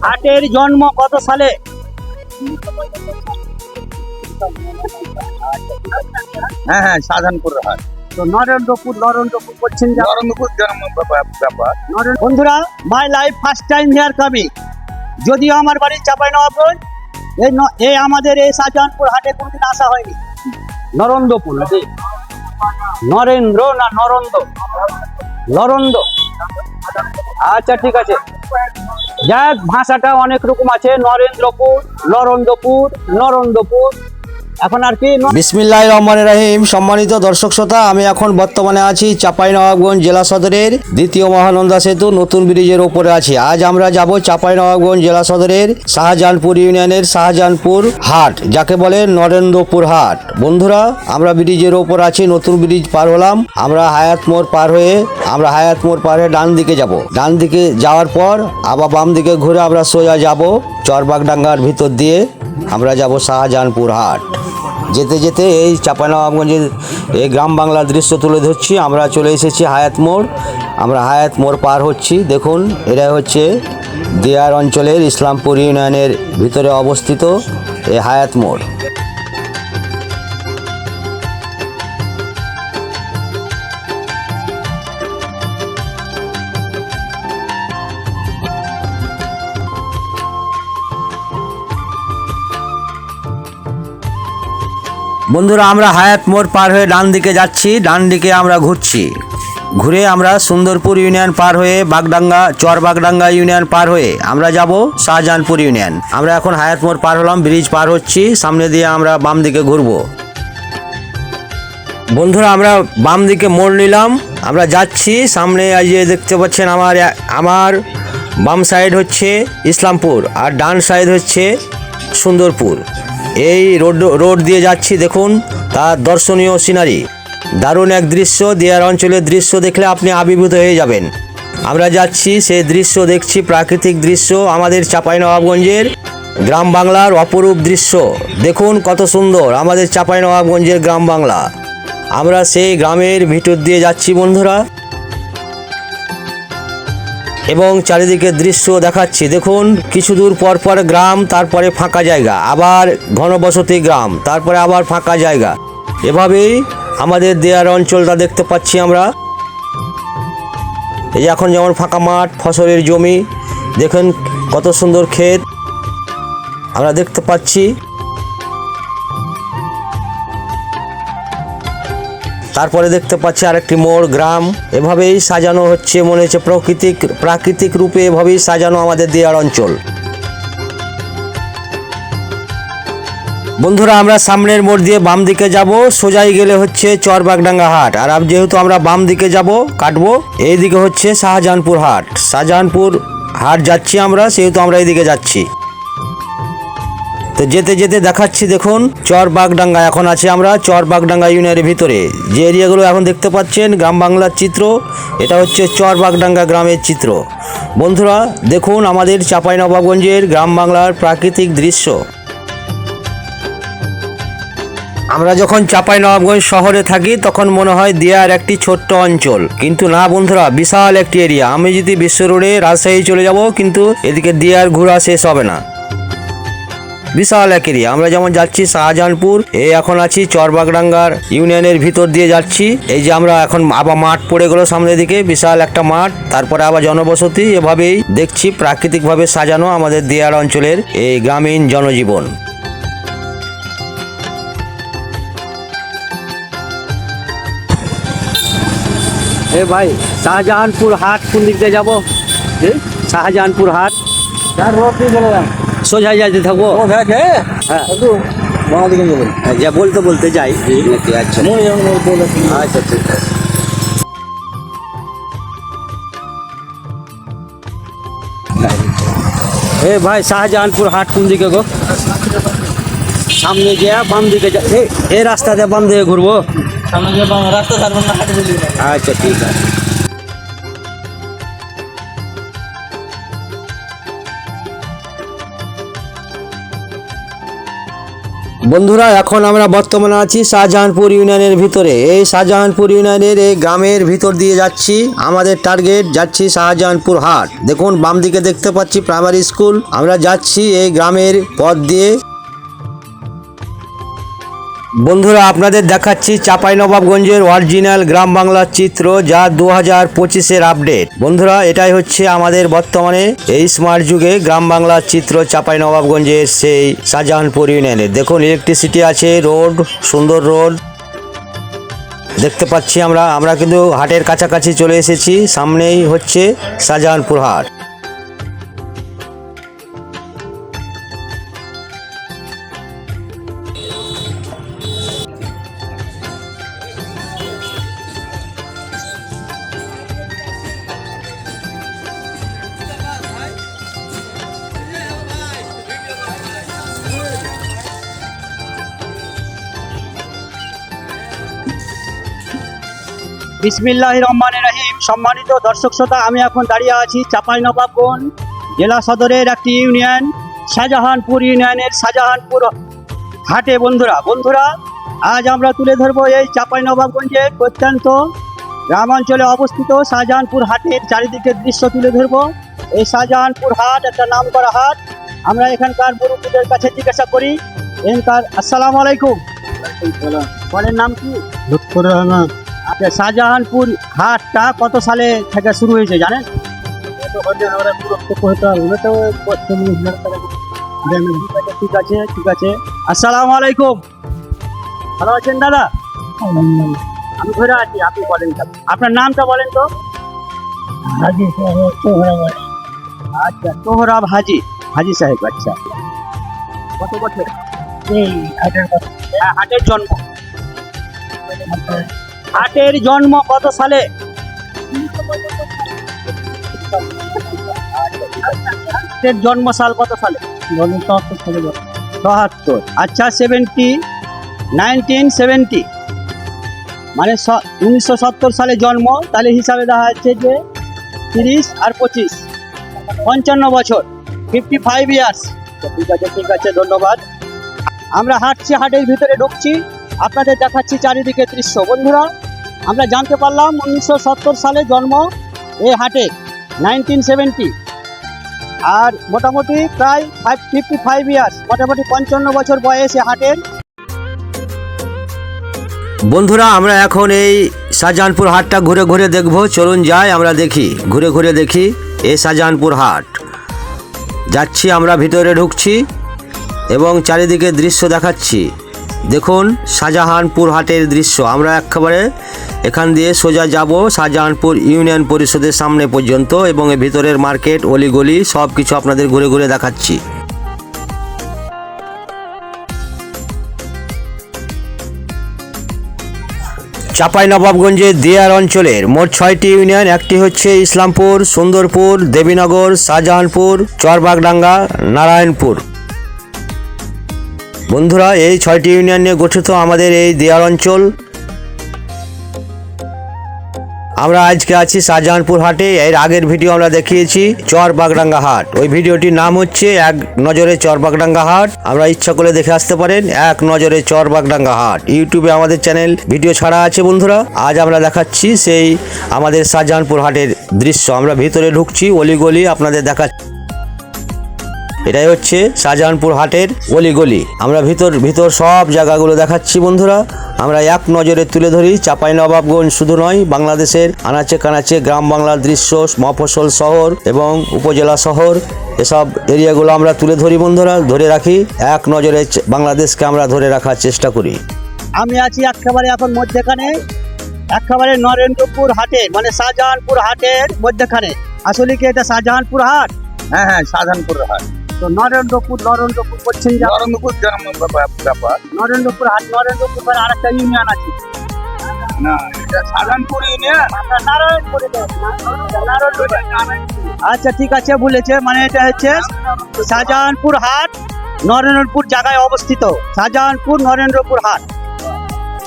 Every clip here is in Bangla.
হাটের জন্ম কত সালে? হ্যাঁ হ্যাঁ শাহজাহানপুর হাট। তো নরেন্দ্রপুর নরেন্দ্রপুর বলছেন যে নরেন্দ্রপুর জন্ম ব্যাপার নরেন্দ্র- বন্ধুরা my life first time here coming যদিও আমার বাড়ি চাপাই নবাবগঞ্জ এই ন- এই আমাদের এই শাহজাহানপুর হাটে কোনোদিন আসা হয়নি। নরেন্দ্রপুর নাকি? নরেন্দ্র না নরন্দ? নরন্দ। আচ্ছা ঠিক আছে। যাক ভাষাটা অনেক রকম আছে। নরেন্দ্রপুর নরন্দপুর নরন্দপুর এখন আর কি বিসমিল্লাহ রহমান রাহিম। সম্মানিত দর্শক শ্রোতা, আমি এখন বর্তমানে আছি চাঁপাইনবাবগঞ্জ জেলা সদরের দ্বিতীয় মহানন্দা সেতু নতুন ব্রিজের ওপরে আছি। আজ আমরা যাব চাঁপাইনবাবগঞ্জ জেলা সদরের শাহজাহানপুর ইউনিয়নের শাহজাহানপুর হাট, যাকে বলে নরেন্দ্রপুর হাট। বন্ধুরা, আমরা ব্রিজের ওপর আছি, নতুন ব্রিজ পার হলাম। আমরা হায়াত মোড় পার হয়ে, আমরা হায়াত মোড় পার হয়ে ডান দিকে যাব। ডান দিকে যাওয়ার পর আবার বাম দিকে ঘুরে আমরা সোজা যাব চরবাগডাঙ্গার ভিতর দিয়ে। আমরা যাব শাহজাহানপুর হাট। যেতে যেতে এই চাপানবাবগঞ্জের এই গ্রাম বাংলার দৃশ্য তুলে ধরছি। আমরা চলে এসেছি হায়াত মোড়। আমরা হায়াত মোড় পার হচ্ছি। দেখুন এটা হচ্ছে দেয়ার অঞ্চলের ইসলামপুর ইউনিয়নের ভিতরে অবস্থিত এই হায়াত মোড়। বন্ধুরা, আমরা হায়াত মোড় পার হয়ে ডান দিকে যাচ্ছি। ডান দিকে আমরা ঘুরছি। ঘুরে আমরা সুন্দরপুর ইউনিয়ন পার হয়ে বাগডাঙ্গা চর বাগডাঙ্গা ইউনিয়ন পার হয়ে আমরা যাব শাহজাহানপুর ইউনিয়ন। আমরা এখন হায়াত মোড় পার হলাম, ব্রিজ পার হচ্ছি। সামনে দিয়ে আমরা বাম দিকে ঘুরবো। বন্ধুরা, আমরা বাম দিকে মোড় নিলাম। আমরা যাচ্ছি, সামনে যে দেখতে পাচ্ছেন আমার আমার বাম সাইড হচ্ছে ইসলামপুর আর ডান সাইড হচ্ছে সুন্দরপুর। এই রোড রোড দিয়ে যাচ্ছি, দেখুন, তার দর্শনীয় সিনারি দারুণ এক দৃশ্য, দেয়ার অঞ্চলের দৃশ্য দেখলে আপনি আবির্ভূত হয়ে যাবেন। আমরা যাচ্ছি সেই দৃশ্য দেখছি, প্রাকৃতিক দৃশ্য, আমাদের চাঁপাইনবাবগঞ্জের গ্রাম বাংলার অপরূপ দৃশ্য। দেখুন কত সুন্দর, আমাদের চাঁপাইনবাবগঞ্জের গ্রাম বাংলা। আমরা সেই গ্রামের ভিতর দিয়ে যাচ্ছি, বন্ধুরা। এবং চারিদিকে দৃশ্য দেখাচ্ছি। দেখুন, কিছু দূর পর পর গ্রাম, তারপরে ফাঁকা জায়গা। আবার ঘনবসতি গ্রাম, তারপরে আবার ফাঁকা জায়গা। এভাবেই আমাদের দেয়ার অঞ্চলটা দেখতে পাচ্ছি আমরা। এই এখন যেমন ফাঁকা মাঠ, ফসলের জমি, দেখুন কত সুন্দর ক্ষেত। আমরা দেখতে পাচ্ছি তারপরে দেখতে পাচ্ছি আরেকটি মোড়, গ্রাম। এভাবেই সাজানো হচ্ছে, মনে হচ্ছে প্রাকৃতিক প্রাকৃতিক রূপে এভাবেই সাজানো আমাদের দেয়ার অঞ্চল। বন্ধুরা, আমরা সামনের মোড় দিয়ে বাম দিকে যাব, সোজাই গেলে হচ্ছে চরবাগডাঙ্গা হাট। আর যেহেতু আমরা বাম দিকে যাব, কাটবো এই দিকে হচ্ছে শাহজাহানপুর হাট। শাহজাহানপুর হাট যাচ্ছি আমরা, সেহেতু আমরা এইদিকে যাচ্ছি। তো যেতে যেতে দেখাচ্ছি দেখুন চর বাগডাঙ্গা এখন আছে আমরা চর বাগডাঙ্গা ইউনিয়নের ভিতরে। যে এরিয়াগুলো এখন দেখতে পাচ্ছেন, গ্রাম বাংলার চিত্র, এটা হচ্ছে চর বাগডাঙ্গা গ্রামের চিত্র। বন্ধুরা, দেখুন আমাদের চাঁপাইনবাবগঞ্জের গ্রাম বাংলার প্রাকৃতিক দৃশ্য। আমরা যখন চাঁপাইনবাবগঞ্জ শহরে থাকি, তখন মনে হয় দেয়ার একটি ছোট্ট অঞ্চল। কিন্তু না বন্ধুরা, বিশাল একটি এরিয়া। আমি যদি বিশ্ব রোডে রাজশাহী চলে যাব, কিন্তু এদিকে দেয়ার ঘোরা শেষ হবে না। বিশাল এক এরিয়া আমরা যেমন যাচ্ছি শাহজাহানপুর এই এখন আছি চরবাগডাঙ্গার ইউনিয়নের ভিতর দিয়ে যাচ্ছি। এই যে আমরা এখন আবার মাঠ পড়ে গেলো সামনের দিকে বিশাল একটা মাঠ। তারপরে আবার জনবসতি এভাবেই দেখছি প্রাকৃতিকভাবে সাজানো আমাদের দেয়ার অঞ্চলের এই গ্রামীণ জনজীবন। এ ভাই শাহজাহানপুর হাট কোন দিক দিয়ে যাব? শাহজাহানপুর হাট। সোজা যাইতে থাকব হ্যাঁ হ্যাঁ, যা বলতে বলতে যাই। নাকি আচ্ছা। আচ্ছা ঠিক আছে। এ ভাই শাহজাহানপুর হাট কোন দিকে গো? সামনে গিয়া বাম দিকে এই রাস্তা দিয়ে বাম দিকে ঘুরবো। আচ্ছা ঠিক আছে। বন্ধুরা, এখন আমরা বর্তমানে আছি শাহজাহানপুর ইউনিয়নের ভিতরে। এই শাহজাহানপুর ইউনিয়নের এই গ্রামের ভিতর দিয়ে যাচ্ছি। আমাদের টার্গেট, যাচ্ছি শাহজাহানপুর হাট। দেখুন বাম দিকে দেখতে পাচ্ছি প্রাইমারি স্কুল আমরা যাচ্ছি এই গ্রামের পথ দিয়ে। বন্ধুরা, আপনাদের দেখাচ্ছি চাঁপাইনবাবগঞ্জের অরিজিনাল গ্রাম বাংলার চিত্র যা দু হাজার পঁচিশের আপডেট বন্ধুরা, এটাই হচ্ছে আমাদের বর্তমানে এই স্মার্ট যুগে গ্রাম বাংলার চিত্র চাঁপাইনবাবগঞ্জের সেই শাহজাহানপুর ইউনিয়নের দেখুন ইলেকট্রিসিটি আছে রোড সুন্দর রোড দেখতে পাচ্ছি আমরা আমরা কিন্তু হাটের কাছাকাছি চলে এসেছি, সামনেই হচ্ছে শাহজাহানপুর হাট। বিসমিল্লাহ রহমান রহিম। সম্মানিত দর্শক শ্রোতা আমি এখন দাঁড়িয়ে আছি চাঁপাইনবাবগঞ্জ জেলা সদরের একটি ইউনিয়ন শাহজাহানপুর ইউনিয়নের শাহজাহানপুর হাটে। বন্ধুরা বন্ধুরা আজ আমরা তুলে ধরবো এই চাঁপাইনবাবগঞ্জের প্রত্যন্ত গ্রামাঞ্চলে অবস্থিত শাহজাহানপুর হাটের চারিদিকের দৃশ্য তুলে ধরবো। এই শাহজাহানপুর হাট একটা নাম করা হাট। আমরা এখানকার মুরব্বীদের কাছে জিজ্ঞাসা করি এখানকার আসসালামু আলাইকুম। বলেন নাম কি? লুৎফর রহমান শাহজাহানপুর হাটটা কত সালে থেকে শুরু হয়েছে জানেন? ঠিক আছে ঠিক আছে। আসসালামু আলাইকুম। ভালো আছেন দাদা? আমি ধরে আছি আপনি বলেন। আপনার নামটা বলেন তো। আচ্ছা তোহরাব হাজি হাজি সাহেব আচ্ছা। কত বছর? হ্যাঁ, হাটের জন্ম। হাটের জন্ম কত সালে? জন্ম সাল কত সালে? বাহাত্তর। আচ্ছা সেভেন্টি নাইনটিন সেভেন্টি মানে উনিশশো সত্তর সালে জন্ম, তাহলে হিসাবে দেখা যাচ্ছে যে তিরিশ আর পঁচিশ। পঞ্চান্ন বছর। ফিফটি ফাইভ ইয়ার্স ঠিক আছে ঠিক আছে, ধন্যবাদ। আমরা হাঁটছি, হাটের ভিতরে ঢুকছি। আপনাদের দেখাচ্ছি চারিদিকে দৃশ্য। বন্ধুরা, আমরা জানতে পারলাম উনিশশো সত্তর সালে জন্ম এই হাটে নাইনটিন সেভেন্টি আর মোটামুটি প্রায় ফাইভ ফিফটি ফাইভ ইয়ার্স মোটামুটি পঞ্চান্ন বছর বয়সে হাটের বন্ধুরা, আমরা এখন এই শাহজাহানপুর হাটটা ঘুরে ঘুরে দেখব। চলুন যাই, আমরা দেখি। ঘুরে ঘুরে দেখি এই শাহজাহানপুর হাট। যাচ্ছি, আমরা ভিতরে ঢুকছি এবং চারিদিকে দৃশ্য দেখাচ্ছি। দেখুন, শাহজাহানপুর হাটের দৃশ্য। আমরা একেবারে এখান দিয়ে সোজা যাব শাহজাহানপুর ইউনিয়ন পরিষদের সামনে পর্যন্ত এবং এর ভিতরের মার্কেট, অলিগলি সব কিছু আপনাদের ঘুরে ঘুরে দেখাচ্ছি। চাঁপাইনবাবগঞ্জের দেয়ার অঞ্চলের মোট ছয়টি ইউনিয়ন, একটি হচ্ছে ইসলামপুর, সুন্দরপুর, দেবীনগর, শাহজাহানপুর, চরবাগডাঙ্গা, নারায়ণপুর। বন্ধুরা, এই ছয়টি ইউনিয়ন নিয়ে গঠিত আমাদের এই দেয়ার অঞ্চল। আমরা আজকে আছি শাহজাহানপুর হাটে, এর আগের ভিডিও আমরা দেখিয়েছি চর বাগডাঙ্গা হাট। ওই ভিডিওটির নাম হচ্ছে, এক নজরে চর বাগডাঙ্গা হাট। আমরা ইচ্ছা করে দেখে আসতে পারেন, এক নজরে চর বাগডাঙ্গা হাট। ইউটিউবে আমাদের চ্যানেল ভিডিও ছাড়া আছে বন্ধুরা। আজ আমরা দেখাচ্ছি সেই আমাদের শাহজাহানপুর হাটের দৃশ্য। আমরা ভিতরে ঢুকছি, অলিগলি আপনাদের দেখাচ্ছি। এটাই হচ্ছে শাহজাহানপুর হাটের গলি গলি আমরা ভিতর ভিতর সব জায়গাগুলো দেখাচ্ছি বন্ধুরা। আমরা এক নজরে তুলে ধরি চাপাই নবাবগঞ্জ শুধু নয় বাংলাদেশের আনাচে কানাচে গ্রাম বাংলার দৃশ্য মফস্বল শহর এবং উপজেলা শহর। এসব এরিয়াগুলো আমরা তুলে ধরি বন্ধুরা ধরে রাখি। এক নজরে বাংলাদেশকে আমরা ধরে রাখার চেষ্টা করি। আমি আছি একেবারে এখন মধ্যেখানে একেবারে নরেন্দ্রপুর হাটে মানে শাহজাহানপুর হাটের মধ্যেখানে। আসলে কি এটা শাহজাহানপুর হাট? হ্যাঁ হ্যাঁ শাহজাহানপুর হাট। তো নরেন্দ্রপুর নরেন্দ্রপুর করছেন নরেন্দ্রপুর গ্রাম ব্যাপার- নরেন্দ্রপুর হাট নরেন্দ্রপুর পরে আরেকটা ইউনিয়ন আছে। না এটা শাহজাহানপুর ইউনিয়ন। নারায়ণপুরে। আচ্ছা ঠিক আছে বলেছে। মানে এটা হচ্ছে শাহজাহানপুর হাট নরেন্দ্রপুর জায়গায় অবস্থিত। শাহজাহানপুর নরেন্দ্রপুর হাট।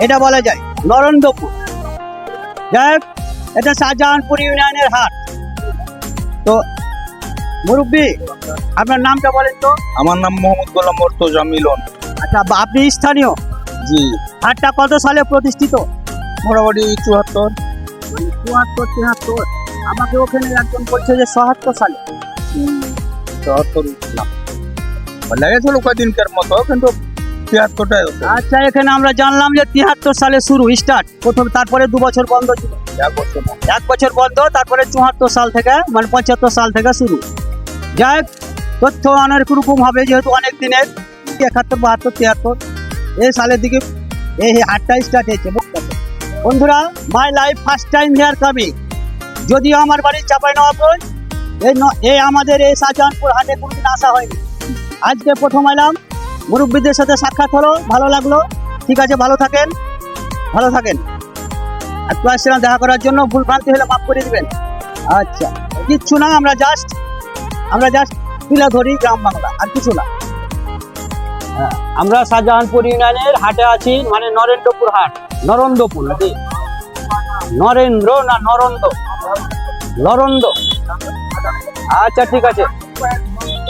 এটা বলা যায় নরেন্দ্রপুর যাই এটা শাহজাহানপুর ইউনিয়নের হাট। তো মুরব্বী আপনার নামটা বলেন তো। আমার নাম মোহাম্মদ গোলাম মর্তজা মিলন। আচ্ছা আপনি স্থানীয়? জি। হাটটা কত সালে প্রতিষ্ঠিত? মোটামুটি চুয়াত্তর। চুয়াত্তর তিয়াত্তর আমাকে ওখানে একজন বলছে যে সহাত্তর সালে। চুয়াত্তর লেগেছিল কদিনকার মতো কিন্তু তিয়াত্তরটাই হতো। আচ্ছা এখানে আমরা জানলাম যে তিয়াত্তর সালে শুরু স্টার্ট। প্রথম তারপরে দু বছর বন্ধ ছিল। এক বছর এক বছর বন্ধ তারপরে চুয়াত্তর সাল থেকে মানে পঁচাত্তর সাল থেকে শুরু। যাই তথ্য অনেক রকম হবে যেহেতু অনেক দিনের, একাত্তর, বাহাত্তর, তিয়াত্তর, এই সালের দিকে এই হাটটা স্টার্ট হয়েছে বন্ধুরা my life first time here coming যদিও আমার বাড়ি চাপাই নবাবগঞ্জ এই এই আমাদের এই শাহজাহানপুর হাটে কোনোদিন আসা হয়নি। আজকে প্রথম এলাম, মুরব্বীদের সাথে সাক্ষাৎ হলো, ভালো লাগল। ঠিক আছে, ভালো থাকেন ভালো থাকেন। একটু আসছিলাম দেখা করার জন্য, ভুল ভ্রান্তি হলে মাফ করে দিবেন। আচ্ছা কিচ্ছু না, আমরা জাস্ট আমরা জাস্ট তুলে ধরি গ্রাম বাংলা আর কিছু না। হ্যাঁ, আমরা শাহজাহানপুর ইউনিয়নের হাটে আছি মানে নরেন্দ্রপুর হাট নরেন্দ্রপুর নাকি? নরেন্দ্র না নরন্দ? নরন্দ। আচ্ছা ঠিক আছে।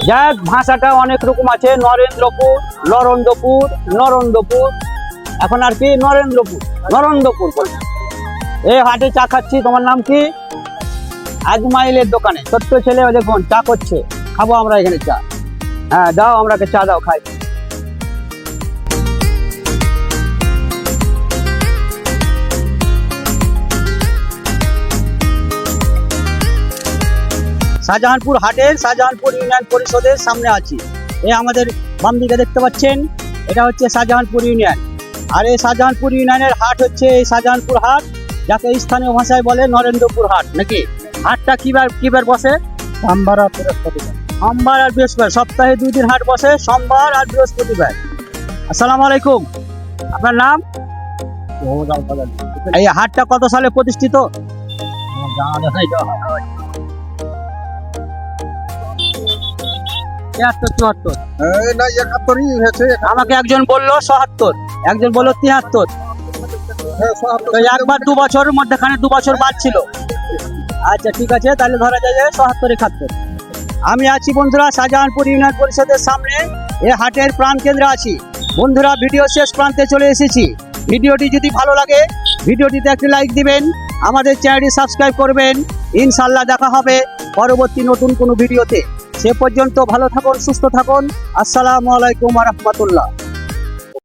যাক ভাষাটা অনেক রকম আছে নরেন্দ্রপুর নরন্দপুর নরন্দপুর। এখন আর কি নরেন্দ্রপুর নরেন্দ্রপুর বলছে। এই হাটে চা খাচ্ছি তোমার নাম কি? আজমাইলের দোকানে। ছোট্ট ছেলে দেখুন, চা করছে। খাব আমরা এখানে চা। হ্যাঁ দাও আমরাকে চা দাও, খাই। শাহজাহানপুর হাটের, শাহজাহানপুর ইউনিয়ন পরিষদের সামনে আছি। এ আমাদের বাম দিকে দেখতে পাচ্ছেন, এটা হচ্ছে শাহজাহানপুর ইউনিয়ন। আর এই শাহজাহানপুর ইউনিয়নের হাট হচ্ছে এই শাহজাহানপুর হাট, যাকে স্থানীয় ভাষায় বলে নরেন্দ্রপুর হাট, নাকি? হাটটা কিবার কিবার বসে? সোমবার আর বৃহস্পতিবার। সোমবার আর বৃহস্পতিবার। সপ্তাহে দুই দিন হাট বসে সোমবার আর বৃহস্পতিবার। আসসালামু আলাইকুম। আপনার নাম? এই হাটটা কত সালে প্রতিষ্ঠিত? আমাকে একজন বলল সহাত্তর। একজন বলল তিয়াত্তর। হ্যাঁ, একবার দু বছরের মধ্যেখানে দু বছর বাদ ছিল। আচ্ছা ঠিক আছে, তাহলে ধরা যায় যে সহাত্তর আমি আছি বন্ধুরা শাহজাহানপুর ইউনিয়ন পরিষদের সামনে। এ হাটের প্রাণ কেন্দ্রে আছি। বন্ধুরা, ভিডিও শেষ প্রান্তে চলে এসেছি। ভিডিওটি যদি ভালো লাগে, ভিডিওটিতে একটি লাইক দিবেন, আমাদের চ্যানেলটি সাবস্ক্রাইব করবেন। ইনশাল্লাহ দেখা হবে পরবর্তী নতুন কোনো ভিডিওতে। সে পর্যন্ত ভালো থাকুন, সুস্থ থাকুন। আসসালামু আলাইকুম রহমতুল্লাহ।